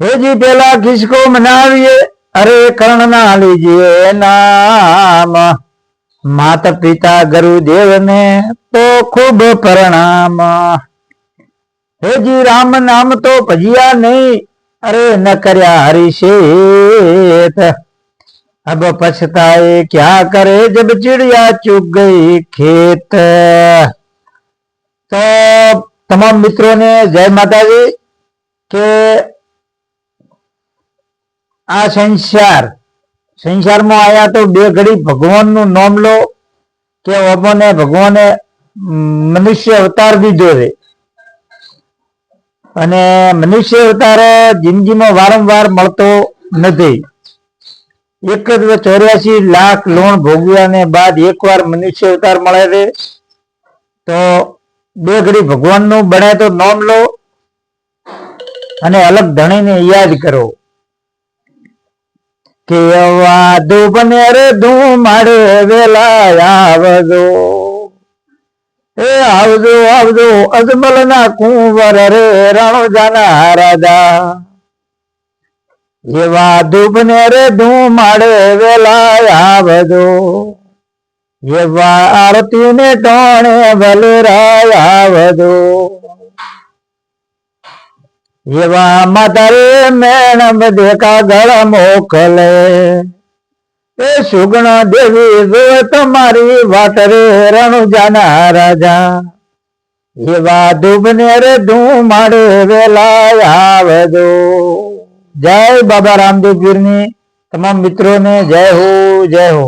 હેજી પેલા ખિસકો મનાવીએ, અરે કર્ણના લીજીએ નામ. માતા પિતા ગુરુદેવને તો ખૂબ પ્રણામ. હેજી રામ નામ તો ભજ્યા નહીં, અરે ન કર્યા હરિશેત અબ પછતાએ ક્યાં કરે જબ ચિડિયા ચુગ ગઈ ખેત. તો તમામ મિત્રોને જય માતાજી, કે આ સંસાર, સંસારમાં આવ્યા તો બે ઘડી ભગવાનનું નામ લો કે ઓમોને ભગવાને મનુષ્ય અવતાર દીધો છે. અને મનુષ્ય અવતાર જિંદગીમાં વારંવાર મળતો નથી. એક જ ચોર્યાસી લાખ લોન ભોગવ્યાને બાદ એકવાર મનુષ્ય અવતાર મળે છે. તો બે ઘડી ભગવાનનું બને તો નામ લો અને અલગ ધણીને યાદ કરો. કે વાદુ બને રે ધૂમાડે વેલા આવજો. એ આવજો આવજો અજમલ ના કુંવર રે, રણુજાના રાજા. એવા ધૂપને રે ધૂમાડે વેલા આવજો. એવા આરતી ને ટોણે આવજો. એવા માતારે મેણમ દેખા ગળ મોકલે એ સુગણ દેવી તમારી વાત રે રણુજાના રાજા. એવા ધૂપને રે ધૂમાડે વેલા આવજો. જય બાબા રામદેવ પીરની તમામ મિત્રોને જય હો જય હો.